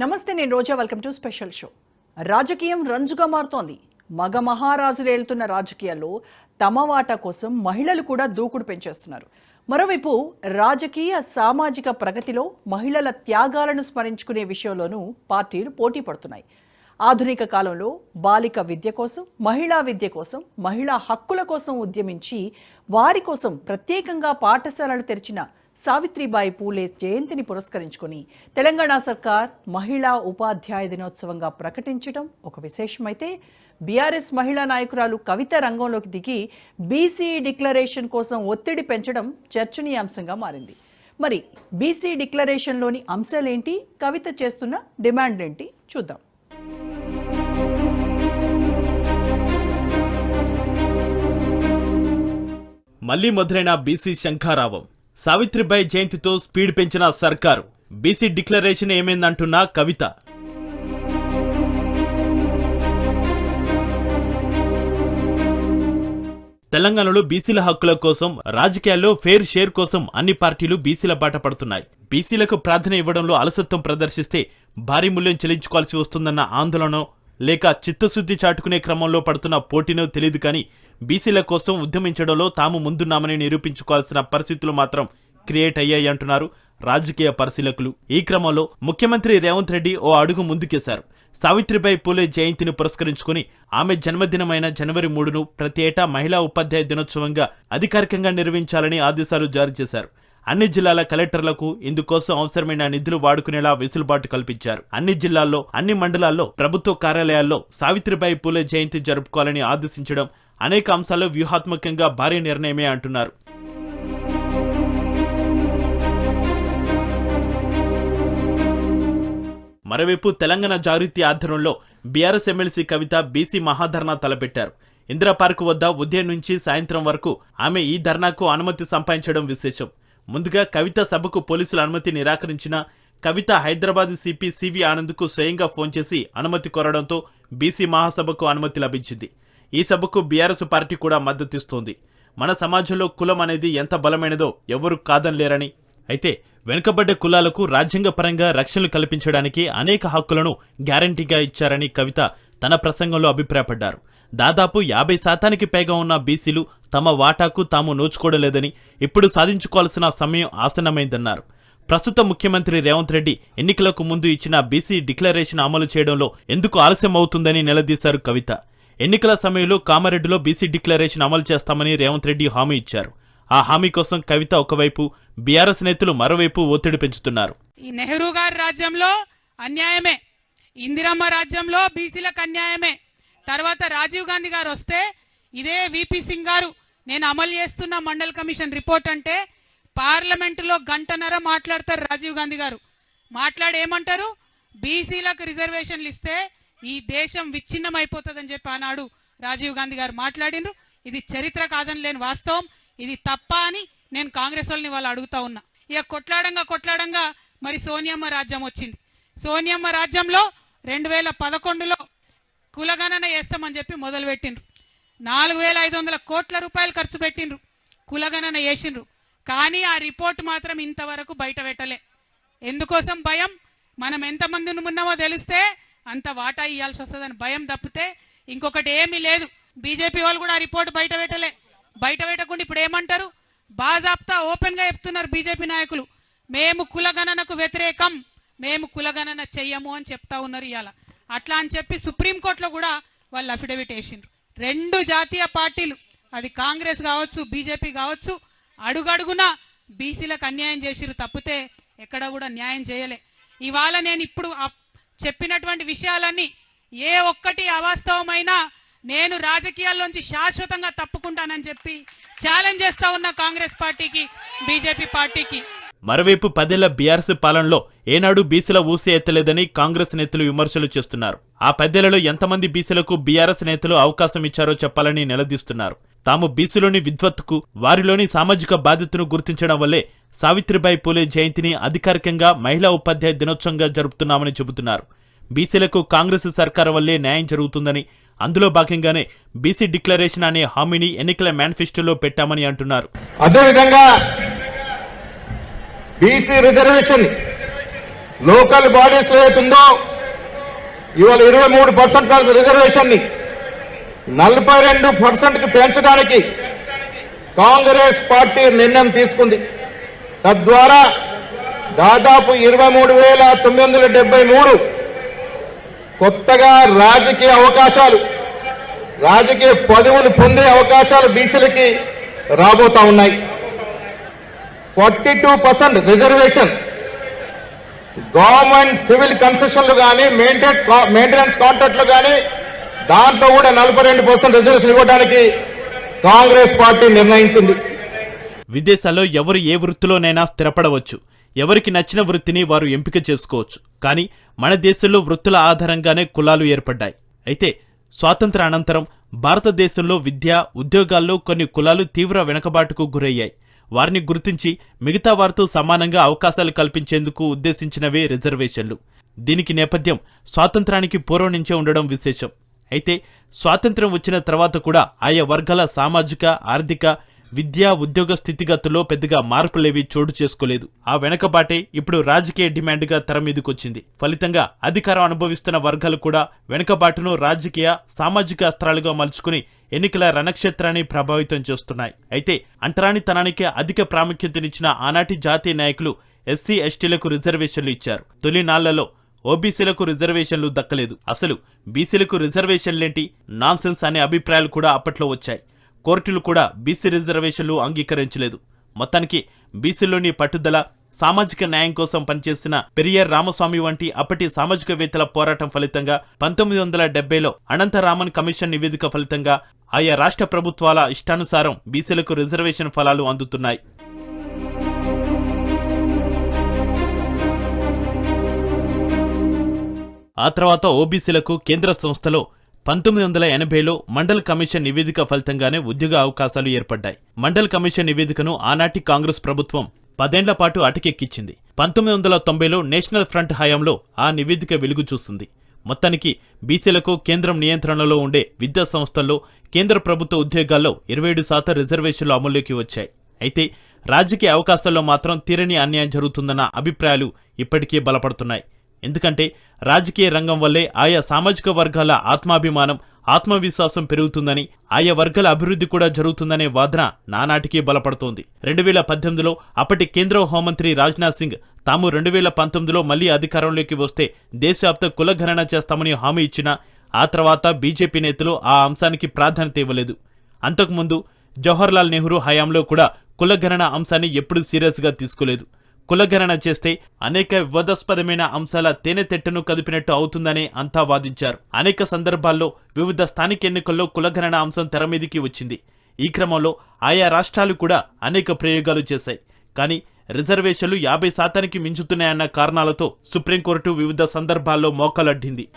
నమస్తే నేను Roja. Welcome to special show. రాజకీయం రంజుగా మారుతోంది. మగ మహారాజులు ఏళ్తున్న రాజకీయాల్లో తమ వాటా కోసం మహిళలు కూడా దూకుడు పెంచేస్తున్నారు. మరోవైపు రాజకీయ సామాజిక ప్రగతిలో మహిళల త్యాగాలను స్మరించుకునే విషయంలోనూ పార్టీలు పోటీ పడుతున్నాయి. ఆధునిక కాలంలో బాలిక విద్య కోసం మహిళా విద్య కోసం మహిళా హక్కుల కోసం ఉద్యమించి వారి కోసం ప్రత్యేకంగా పాఠశాలలు తెరిచిన సావిత్రిబాయి పూలే జయంతిని పురస్కరించుకుని తెలంగాణ సర్కార్ మహిళా ఉపాధ్యాయ దినోత్సవంగా ప్రకటించడం ఒక విశేషమైతే బీఆర్ఎస్ మహిళా నాయకురాలు కవిత రంగంలోకి దిగి బీసీ డిక్లరేషన్ కోసం ఒత్తిడి పెంచడం చర్చనీయాంశంగా మారింది. మరి బీసీ డిక్లరేషన్లోని అంశాలేంటి? కవిత చేస్తున్న డిమాండ్లేంటి? చూద్దాం. మళ్ళీ మొదలైన బీసీ శంఖారావం. సావిత్రిబాయి జయంతితో స్పీడ్ పెంచిన సర్కారు. బీసీ డిక్లరేషన్ ఏమైందంటున్న కవిత. తెలంగాణలో బీసీల హక్కుల కోసం రాజకీయాల్లో ఫేర్ షేర్ కోసం అన్ని పార్టీలు బీసీల బాట పడుతున్నాయి. బీసీలకు ప్రార్థన ఇవ్వడంలో అలసత్వం ప్రదర్శిస్తే భారీ మూల్యం చెల్లించుకోవాల్సి వస్తుందన్న ఆందోళన లేక చిత్తశుద్ధి చాటుకునే క్రమంలో పడుతున్న పోటీనో తెలియదు కానీ బీసీల కోసం ఉద్యమించడంలో తాము ముందున్నామని నిరూపించుకోవాల్సిన పరిస్థితులు మాత్రం క్రియేట్ అయ్యాయి అంటున్నారు రాజకీయ పరిశీలకులు. ఈ క్రమంలో ముఖ్యమంత్రి రేవంత్ రెడ్డి ఓ అడుగు ముందుకేశారు. సావిత్రిబాయి పూలే జయంతిని పురస్కరించుకుని ఆమె జన్మదినమైన జనవరి మూడును ప్రతి ఏటా మహిళా ఉపాధ్యాయ దినోత్సవంగా అధికారికంగా నిర్వహించాలని ఆదేశాలు జారీ చేశారు. అన్ని జిల్లాల కలెక్టర్లకు ఇందుకోసం అవసరమైన నిధులు వాడుకునేలా వెసులుబాటు కల్పించారు. అన్ని జిల్లాల్లో అన్ని మండలాల్లో ప్రభుత్వ కార్యాలయాల్లో సావిత్రిబాయి పూలే జయంతి జరుపుకోవాలని ఆదేశించడం అనేక అంశాల్లో వ్యూహాత్మకంగా భారీ నిర్ణయమే అంటున్నారు. మరోవైపు తెలంగాణ జాగృతి ఆధ్వర్యంలో బీఆర్ఎస్ ఎమ్మెల్సీ కవిత బీసీ మహాధర్నా తలపెట్టారు. ఇందిరా వద్ద ఉదయం నుంచి సాయంత్రం వరకు ఆమె ఈ ధర్నాకు అనుమతి సంపాదించడం విశేషం. ముందుగా కవిత సభకు పోలీసుల అనుమతి నిరాకరించిన కవిత హైదరాబాద్ సిపి సివి ఆనంద్కు స్వయంగా ఫోన్ చేసి అనుమతి కోరడంతో బీసీ మహాసభకు అనుమతి లభించింది. ఈ సభకు బీఆర్ఎస్ పార్టీ కూడా మద్దతిస్తోంది మన సమాజంలో కులం అనేది ఎంత బలమైనదో ఎవరు కాదనలేరని. అయితే వెనుకబడ్డ కులాలకు రాజ్యాంగపరంగా రక్షణలు కల్పించడానికి అనేక హక్కులను గ్యారంటీగా ఇచ్చారని కవిత తన ప్రసంగంలో అభిప్రాయపడ్డారు. దాదాపు యాభై శాతానికి పైగా ఉన్న బీసీలు తమ వాటాకు తాము నోచుకోవడలేదని ఇప్పుడు సాధించుకోవాల్సిన సమయం ఆసన్నమైందన్నారు. ప్రస్తుత ముఖ్యమంత్రి రేవంత్ రెడ్డి ఎన్నికలకు ముందు ఇచ్చిన బీసీ డిక్లరేషన్ అమలు చేయడంలో ఎందుకు ఆలస్యం అవుతుందని నిలదీశారు కవిత. ఎన్నికల సమయంలో కామారెడ్డిలో బీసీ డిక్లరేషన్ అమలు చేస్తామని రేవంత్ రెడ్డి హామీ ఇచ్చారు. ఆ హామీ కోసం కవిత ఒకవైపు బీఆర్ఎస్ నేతలు మరోవైపు ఒత్తిడి పెంచుతున్నారు. ఈ నెహ్రూ గారి రాజ్యంలో అన్యాయమే. ఇందిరమ్మ రాజ్యంలో బీసీలకు అన్యాయమే. తర్వాత రాజీవ్ గాంధీ గారు వస్తే ఇదే విపి సింగ్ గారు నేను అమలు చేస్తున్న మండల్ కమిషన్ రిపోర్ట్ అంటే పార్లమెంటులో గంటన్నర మాట్లాడతారు రాజీవ్ గాంధీ గారు. మాట్లాడేమంటారు? బీసీలకు రిజర్వేషన్లు ఇస్తే ఈ దేశం విచ్ఛిన్నం అయిపోతుందని చెప్పి ఆనాడు రాజీవ్ గాంధీ గారు మాట్లాడినరు ఇది చరిత్ర కాదని లేని వాస్తవం. ఇది తప్ప అని నేను కాంగ్రెస్ వాళ్ళని వాళ్ళు అడుగుతా ఉన్నా. ఇక కొట్లాడంగా కొట్లాడంగా మరి సోనియమ్మ రాజ్యం వచ్చింది. సోనియమ్మ రాజ్యంలో రెండు వేల పదకొండులో కులగణన చేస్తామని చెప్పి మొదలుపెట్టిండ్రు. నాలుగు వేల ఐదు వందల కోట్ల రూపాయలు ఖర్చు పెట్టిండ్రు. కులగణన చేసిండ్రు. కానీ ఆ రిపోర్ట్ మాత్రం ఇంతవరకు బయట పెట్టలే. ఎందుకోసం భయం? మనం ఎంతమంది ఉన్నామో తెలిస్తే అంత వాటా ఇవ్వాల్సి వస్తుందని భయం తప్పితే ఇంకొకటి ఏమీ లేదు. బీజేపీ వాళ్ళు కూడా ఆ రిపోర్ట్ బయట పెట్టలే. బయట పెట్టకుండా ఇప్పుడు ఏమంటారు? బాజాబ్తా ఓపెన్గా చెప్తున్నారు బీజేపీ నాయకులు. మేము కులగణనకు వ్యతిరేకం. మేము కులగణన చెయ్యము అని చెప్తా ఉన్నారు ఇవాళ అట్లా అని చెప్పి సుప్రీంకోర్టులో కూడా వాళ్ళు అఫిడవిట్ వేసిండ్రు. రెండు జాతీయ పార్టీలు. అది కాంగ్రెస్ కావచ్చు బీజేపీ కావచ్చు అడుగడుగునా బీసీలకు అన్యాయం చేసిరు తప్పితే ఎక్కడ కూడా న్యాయం చేయలే. ఇవాళ నేను ఇప్పుడు చెప్పినటువంటి విషయాలన్నీ ఏ ఒక్కటి అవాస్తవమైనా నేను రాజకీయాల్లోంచి శాశ్వతంగా తప్పుకుంటానని చెప్పి ఛాలెంజ్ చేస్తా ఉన్న కాంగ్రెస్ పార్టీకి బీజేపీ పార్టీకి. మరోవైపు పదేళ్ళ బీఆర్ఎస్ పాలనలో ఏనాడు బీసీల ఊసే ఎత్తలేదని కాంగ్రెస్ నేతలు విమర్శలు చేస్తున్నారు. ఆ పదేళ్ళలో ఎంతమంది బీసీలకు బీఆర్ఎస్ నేతలు అవకాశం ఇచ్చారో చెప్పాలని నిలదీస్తున్నారు. తాము బీసీలోని విద్వత్తుకు వారిలోని సామాజిక బాధ్యతను గుర్తించడం వల్లే సావిత్రిబాయి పూలే జయంతిని అధికారికంగా మహిళా ఉపాధ్యాయ దినోత్సవంగా జరుపుతున్నామని చెబుతున్నారు. బీసీలకు కాంగ్రెస్ సర్కారు వల్లే న్యాయం జరుగుతుందని అందులో భాగంగానే బీసీ డిక్లరేషన్ అనే హామీని ఎన్నికల మేనిఫెస్టోలో పెట్టామని అంటున్నారు. అదేవిధంగా బీసీ రిజర్వేషన్ లోకల్ బాడీస్ ఏదైతుందో ఇవాళ ఇరవై మూడు పర్సెంట్ రిజర్వేషన్ని నలభై రెండు పర్సెంట్కి పెంచడానికి కాంగ్రెస్ పార్టీ నిర్ణయం తీసుకుంది. తద్వారా దాదాపు ఇరవై మూడు వేల తొమ్మిది వందల డెబ్బై మూడు కొత్తగా రాజకీయ అవకాశాలు రాజకీయ పదవులు పొందే అవకాశాలు బీసీలకి రాబోతా ఉన్నాయి. Forty two percent reservation government civil కన్సెషన్లు కానీ మెయింటెన్ మెయింటెనెన్స్ కాంట్రాక్ట్లు కానీ దాంట్లో కూడా నలభై రెండు పర్సెంట్ రిజర్వేషన్ ఇవ్వడానికి కాంగ్రెస్ పార్టీ నిర్ణయించింది. విదేశాల్లో ఎవరు ఏ వృత్తిలోనైనా స్థిరపడవచ్చు. ఎవరికి నచ్చిన వృత్తిని వారు ఎంపిక చేసుకోవచ్చు. కానీ మన దేశంలో వృత్తుల ఆధారంగానే కులాలు ఏర్పడ్డాయి. అయితే స్వాతంత్ర అనంతరం భారతదేశంలో విద్య ఉద్యోగాల్లో కొన్ని కులాలు తీవ్ర వెనుకబాటుకు గురయ్యాయి. వారిని గుర్తించి మిగతా వారితో సమానంగా అవకాశాలు కల్పించేందుకు ఉద్దేశించినవే రిజర్వేషన్లు. దీనికి నేపథ్యం స్వాతంత్రానికి పూర్వం నుంచే ఉండడం విశేషం. అయితే స్వాతంత్ర్యం వచ్చిన తర్వాత కూడా ఆయా వర్గాల సామాజిక ఆర్థిక విద్యా ఉద్యోగ స్థితిగతుల్లో పెద్దగా మార్పులేవి చోటు చేసుకోలేదు. ఆ వెనకబాటే ఇప్పుడు రాజకీయ డిమాండ్గా తెర మీదకొచ్చింది. ఫలితంగా అధికారం అనుభవిస్తున్న వర్గాలు కూడా వెనుకబాటును రాజకీయ సామాజిక అస్త్రాలుగా మలుచుకుని ఎన్నికల రణక్షేత్రాన్ని ప్రభావితం చేస్తున్నాయి. అయితే అంటరానితనానికి అధిక ప్రాముఖ్యతనిచ్చిన ఆనాటి జాతీయ నాయకులు ఎస్సీ ఎస్టీలకు రిజర్వేషన్లు ఇచ్చారు. తొలి నాళ్ళలో ఓబీసీలకు రిజర్వేషన్లు దక్కలేదు. అసలు బీసీలకు రిజర్వేషన్లేంటి? నాన్సెన్స్ అనే అభిప్రాయాలు కూడా అప్పట్లో వచ్చాయి. కోర్టులు కూడా బీసీ రిజర్వేషన్లు అంగీకరించలేదు. మొత్తానికి బీసీలోని పట్టుదల సామాజిక న్యాయం కోసం పనిచేసిన పెరియార్ రామస్వామి వంటి అప్పటి సామాజికవేత్తల పోరాటం ఫలితంగా పంతొమ్మిది వందల డెబ్బైలో అనంతరామన్ కమిషన్ నివేదిక ఫలితంగా ఆయా రాష్ట్ర ప్రభుత్వాల ఇష్టానుసారం బీసీలకు రిజర్వేషన్ ఫలాలు అందుతున్నాయి. ఆ తర్వాత ఓబీసీలకు కేంద్ర సంస్థలో పంతొమ్మిది వందల ఎనభైలో మండల్ కమిషన్ నివేదిక ఫలితంగానే ఉద్యోగ అవకాశాలు ఏర్పడ్డాయి. మండల్ కమిషన్ నివేదికను ఆనాటి కాంగ్రెస్ ప్రభుత్వం పదేండ్ల పాటు అటకెక్కించింది పంతొమ్మిది వందల తొంభైలో నేషనల్ ఫ్రంట్ హయాంలో ఆ నివేదిక వెలుగు చూస్తుంది. మొత్తానికి బీసీలకు కేంద్రం నియంత్రణలో ఉండే విద్యా సంస్థల్లో కేంద్ర ప్రభుత్వ ఉద్యోగాల్లో ఇరవై ఏడు శాతం రిజర్వేషన్లు అమల్లోకి వచ్చాయి. అయితే రాజకీయ అవకాశాల్లో మాత్రం తీరని అన్యాయం జరుగుతుందన్న అభిప్రాయాలు ఇప్పటికీ బలపడుతున్నాయి. ఎందుకంటే రాజకీయ రంగం వల్లే ఆయా సామాజిక వర్గాల ఆత్మాభిమానం ఆత్మవిశ్వాసం పెరుగుతుందని ఆయా వర్గాల అభివృద్ధి కూడా జరుగుతుందనే వాదన నానాటికి బలపడుతోంది. రెండు వేల పద్దెనిమిదిలో అప్పటి కేంద్ర హోంమంత్రి రాజ్నాథ్ సింగ్ తాము రెండు వేల పంతొమ్మిదిలో మళ్ళీ అధికారంలోకి వస్తే దేశవ్యాప్త కులగణన చేస్తామని హామీ ఇచ్చినా ఆ తర్వాత బీజేపీ నేతలు ఆ అంశానికి ప్రాధాన్యత ఇవ్వలేదు. అంతకుముందు జవహర్లాల్ నెహ్రూ హయాంలో కూడా కులగణన అంశాన్ని ఎప్పుడూ సీరియస్గా తీసుకోలేదు. కులగణన చేస్తే అనేక వివాదాస్పదమైన అంశాల తేనెతెట్టను కదిపినట్టు అవుతుందని అంతా వాదించారు. అనేక సందర్భాల్లో వివిధ స్థానిక ఎన్నికల్లో కులగణన అంశం తెరమీదికి వచ్చింది. ఈ క్రమంలో ఆయా రాష్ట్రాలు కూడా అనేక ప్రయోగాలు చేశాయి. కానీ రిజర్వేషన్లు యాభై శాతానికి మించుతున్నాయన్న కారణాలతో సుప్రీంకోర్టు వివిధ సందర్భాల్లో మోకాలడ్డింది.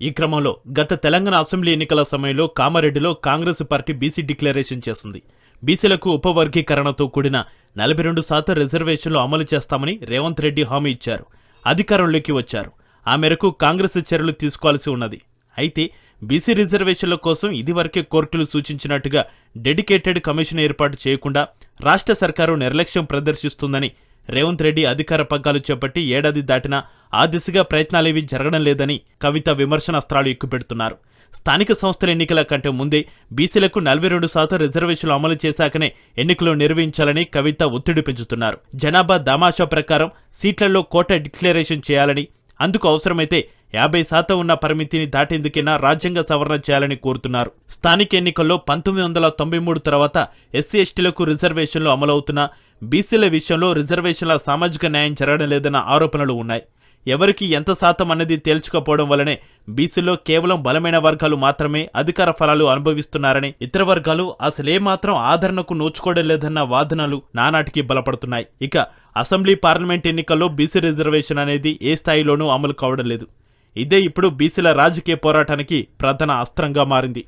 ఈ క్రమంలో గత తెలంగాణ అసెంబ్లీ ఎన్నికల సమయంలో కామారెడ్డిలో కాంగ్రెస్ పార్టీ బీసీ డిక్లరేషన్ చేసింది. బీసీలకు ఉపవర్గీకరణతో కూడిన నలభై రెండు శాతం రిజర్వేషన్లు అమలు చేస్తామని రేవంత్ రెడ్డి హామీ ఇచ్చారు. అధికారంలోకి వచ్చారు. ఆ మేరకు కాంగ్రెస్ చర్యలు తీసుకోవాల్సి ఉన్నది. అయితే బీసీ రిజర్వేషన్ల కోసం ఇదివరకే కోర్టులు సూచించినట్టుగా డెడికేటెడ్ కమిషన్ ఏర్పాటు చేయకుండా రాష్ట్ర సర్కారు నిర్లక్ష్యం ప్రదర్శిస్తుందని రేవంత్ రెడ్డి అధికార పగ్గాలు చేపట్టి ఏడాది దాటినా ఆ దిశగా ప్రయత్నాలేవీ జరగడం లేదని కవిత విమర్శనాస్త్రాలు ఎక్కుపెడుతున్నారు. స్థానిక సంస్థల ఎన్నికల కంటే ముందే బీసీలకు నలభై రెండు శాతం రిజర్వేషన్లు అమలు చేశాకనే ఎన్నికలు నిర్వహించాలని కవిత ఒత్తిడి పెంచుతున్నారు. జనాభా దామాషా ప్రకారం సీట్లలో కోట డిక్లరేషన్ చేయాలని అందుకు అవసరమైతే యాభై శాతం ఉన్న పరిమితిని దాటేందుకైనా రాజ్యాంగ సవరణ చేయాలని కోరుతున్నారు. స్థానిక ఎన్నికల్లో పంతొమ్మిది వందల తొంభై మూడు తర్వాత ఎస్సీ ఎస్టీలకు రిజర్వేషన్లు అమలవుతున్నా బీసీల విషయంలో రిజర్వేషన్ల సామాజిక న్యాయం జరగడం లేదన్న ఆరోపణలు ఉన్నాయి. ఎవరికి ఎంత శాతం అన్నది తేల్చుకపోవడం వలనే బీసీలో కేవలం బలమైన వర్గాలు మాత్రమే అధికార ఫలాలు అనుభవిస్తున్నారని ఇతర వర్గాలు అసలేమాత్రం ఆదరణకు నోచుకోవడం లేదన్న వాదనలు నానాటికి బలపడుతున్నాయి. ఇక అసెంబ్లీ పార్లమెంట్ ఎన్నికల్లో బీసీ రిజర్వేషన్ అనేది ఏ స్థాయిలోనూ అమలు కావడం లేదు. ఇదే ఇప్పుడు బీసీల రాజకీయ పోరాటానికి ప్రధాన అస్త్రంగా మారింది.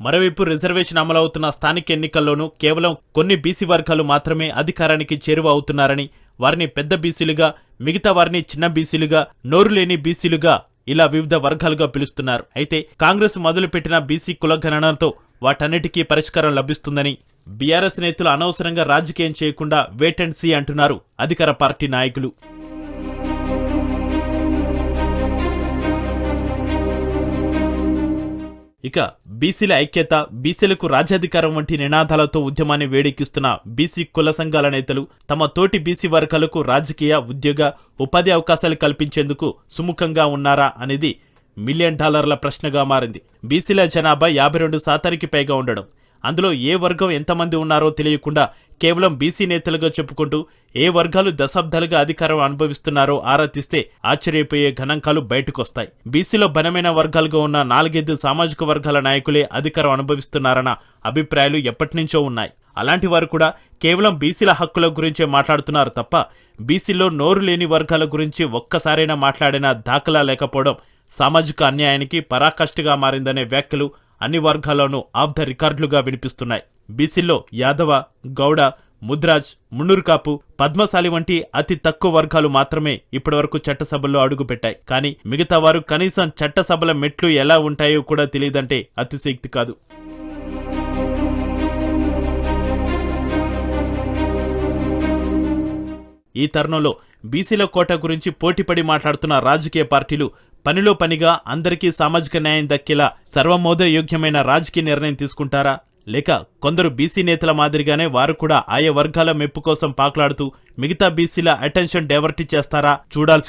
మరోవైపు రిజర్వేషన్ అమలవుతున్న స్థానిక ఎన్నికల్లోనూ కేవలం కొన్ని బీసీ వర్గాలు మాత్రమే అధికారానికి చేరువ అవుతున్నారని వారిని పెద్ద బీసీలుగా మిగతా వారిని చిన్న బీసీలుగా నోరు లేని బీసీలుగా ఇలా వివిధ వర్గాలుగా పిలుస్తున్నారు. అయితే కాంగ్రెస్ మొదలుపెట్టిన బీసీ కులగణనతో వాటన్నిటికీ పరిష్కారం లభిస్తుందని బీఆర్ఎస్ నేతలు అనవసరంగా రాజకీయం చేయకుండా వేట్ అండ్ సీ అంటున్నారు అధికార పార్టీ నాయకులు. ఇక బీసీల ఐక్యత బీసీలకు రాజ్యాధికారం వంటి నినాదాలతో ఉద్యమాన్ని వేడెక్కిస్తున్న బీసీ కుల సంఘాల నేతలు తమ తోటి బీసీ వర్గాలకు రాజకీయ ఉద్యోగ ఉపాధి అవకాశాలు కల్పించేందుకు సుముఖంగా ఉన్నారా అనేది మిలియన్ డాలర్ల ప్రశ్నగా మారింది. బీసీల జనాభా యాభై రెండు శాతానికి పైగా ఉండడం. అందులో ఏ వర్గం ఎంతమంది ఉన్నారో తెలియకుండా కేవలం బీసీ నేతలుగా చెప్పుకుంటూ ఏ వర్గాలు దశాబ్దాలుగా అధికారం అనుభవిస్తున్నారో ఆరా తీస్తే ఆశ్చర్యపోయే గణాంకాలు బయటకొస్తాయి. బీసీలో బలమైన వర్గాలుగా ఉన్న నాలుగైదు సామాజిక వర్గాల నాయకులే అధికారం అనుభవిస్తున్నారన్న అభిప్రాయాలు ఎప్పటినుంచో ఉన్నాయి. అలాంటి వారు కూడా కేవలం బీసీల హక్కుల గురించే మాట్లాడుతున్నారు తప్ప బీసీలో నోరు లేని వర్గాల గురించి ఒక్కసారైనా మాట్లాడిన దాఖలా లేకపోవడం సామాజిక అన్యాయానికి పరాకాష్ఠగా మారిందనే వ్యాఖ్యలు అన్ని వర్గాల్లోనూ ఆఫ్ ద రికార్డులుగా వినిపిస్తున్నాయి. బీసీల్లో యాదవ గౌడ ముద్రాజ్ మున్నూరుకాపు పద్మశాలి వంటి అతి తక్కువ వర్గాలు మాత్రమే ఇప్పటివరకు చట్టసభల్లో అడుగుపెట్టాయి. కానీ మిగతా వారు కనీసం చట్టసభల మెట్లు ఎలా ఉంటాయో కూడా తెలియదంటే అతిశక్తి కాదు. ఈ తరుణంలో బీసీల కోట గురించి పోటీపడి మాట్లాడుతున్న రాజకీయ పార్టీలు పనిలో పనిగా అందరికీ సామాజిక న్యాయం దక్కేలా సర్వమోదయోగ్యమైన రాజకీయ నిర్ణయం తీసుకుంటారా? లేక కొందరు బీసీ నేతల మాదిరిగానే వారు కూడా ఆయా వర్గాల మెప్పు కోసం పాకులాడుతూ మిగతా బీసీల అటెన్షన్ డైవర్ట్ చేస్తారా? చూడాల్సి